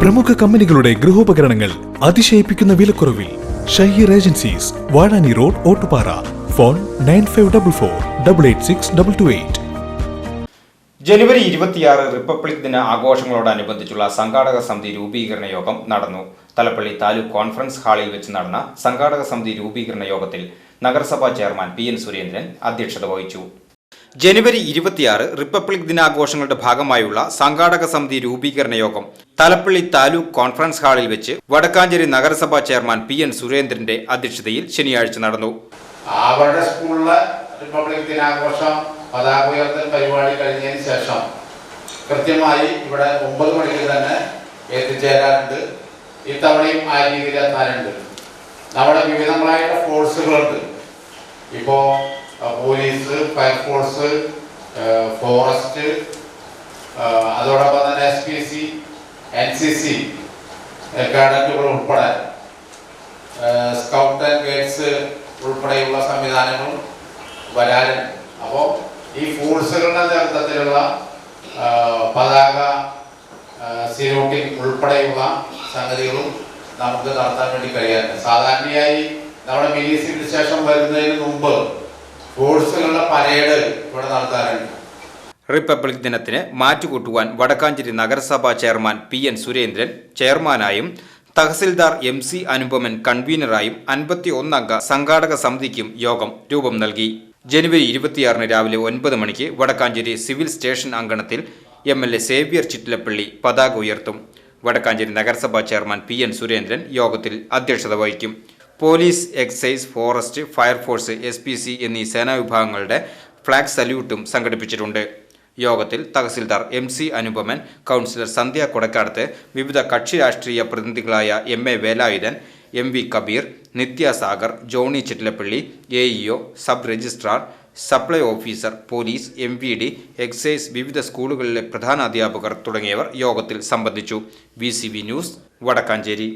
പ്രമുഖ കമ്പനികളുടെ ഗൃഹോപകരണങ്ങൾ അതിശയിപ്പിക്കുന്ന വിലക്കുറവിൽ Shaheer agencies Vazhani road Ottupara. Phone nine five double four double eight six double two eight. ജനുവരി ഇരുപത്തിയാറ് റിപ്പബ്ലിക് ദിന ആഘോഷങ്ങളോടനുബന്ധിച്ചുള്ള സംഘാടക സമിതി രൂപീകരണ യോഗം നടന്നു. തലപ്പള്ളി താലൂക്ക് കോൺഫറൻസ് ഹാളിൽ വെച്ച് നടന്ന സംഘാടക സമിതി രൂപീകരണ യോഗത്തിൽ നഗരസഭാ ചെയർമാൻ പി എൻ സുരേന്ദ്രൻ അധ്യക്ഷത വഹിച്ചു. ജനുവരി ഇരുപത്തിയാറ് റിപ്പബ്ലിക് ദിനാഘോഷങ്ങളുടെ ഭാഗമായുള്ള സംഘാടക സമിതി രൂപീകരണ യോഗം തലപ്പള്ളി താലൂക്ക് കോൺഫറൻസ് ഹാളിൽ വെച്ച് വടക്കാഞ്ചേരി നഗരസഭാ ചെയർമാൻ പി എൻ സുരേന്ദ്രന്റെ അധ്യക്ഷതയിൽ ശനിയാഴ്ച നടന്നു. അവരുടെ സ്കൂളിലെ റിപ്പബ്ലിക് ദിനാഘോഷം പതാക ഉയർത്തൽ പരിപാടി കഴിഞ്ഞതിന് ശേഷം കൃത്യമായി ഇവിടെ ഒമ്പത് മണിക്ക് തന്നെ എത്തിച്ചേരാറുണ്ട്. ഇത്തവണയും ആ രീതിയിൽ എത്താനുണ്ട് നമ്മുടെ വിവിധങ്ങളായ ഫോഴ്സുകളുണ്ട് ഇപ്പോൾ പോലീസ് ഫയർഫോഴ്സ് ഫോറസ്റ്റ് അതോടൊപ്പം തന്നെ S P C N C C കേഡറ്റുകൾ ഉൾപ്പെടെ സ്കൗട്ട് ആൻഡ് ഗൈഡ്സ് ഉൾപ്പെടെയുള്ള സംവിധാനങ്ങളും വരാറുണ്ട്. അപ്പോൾ ഈ ഫോഴ്സുകളുടെ നേതൃത്വത്തിലുള്ള പതാക സിനോട്ടിൽ ഉൾപ്പെടെയുള്ള സംഗതികളും നമുക്ക് നടത്താൻ വേണ്ടി കഴിയാറുണ്ട്. സാധാരണയായി നമ്മുടെ മിനി സിവിൽ സ്റ്റേഷൻ വരുന്നതിന് മുമ്പ് ഫോഴ്സുകളുടെ പരേഡ് ഇവിടെ നടത്താറുണ്ട്. റിപ്പബ്ലിക് ദിനത്തിന് മാറ്റുകൂട്ടുവാൻ വടക്കാഞ്ചേരി നഗരസഭാ ചെയർമാൻ പി എൻ സുരേന്ദ്രൻ ചെയർമാനായും തഹസിൽദാർ എം സി അനുപമൻ കൺവീനറായും അൻപത്തി ഒന്നംഗ സംഘാടക സമിതിക്കും യോഗം രൂപം നൽകി. ജനുവരി ഇരുപത്തിയാറിന് രാവിലെ ഒൻപത് മണിക്ക് വടക്കാഞ്ചേരി സിവിൽ സ്റ്റേഷൻ അങ്കണത്തിൽ M L A Xavier Chittilappilly പതാക ഉയർത്തും. വടക്കാഞ്ചേരി നഗരസഭാ ചെയർമാൻ പി എൻ സുരേന്ദ്രൻ യോഗത്തിൽ അധ്യക്ഷത വഹിക്കും. Police excise forest fire force S P C എന്നീ സേനാ വിഭാഗങ്ങളുടെ ഫ്ളാഗ് സല്യൂട്ടും സംഘടിപ്പിച്ചിട്ടുണ്ട്. യോഗത്തിൽ tahsildar M C Anupaman councillor Sandhya Kodakkadath വിവിധ കക്ഷി രാഷ്ട്രീയ പ്രതിനിധികളായ M A Velayudhan M V Kabeer Nithya Sagar Johny Chittilappilly A EO sub registrar supply officer police M V D excise വിവിധ സ്കൂളുകളിലെ പ്രധാന അധ്യാപകർ തുടങ്ങിയവർ യോഗത്തിൽ സംബന്ധിച്ചു. V news Vadakkanchery.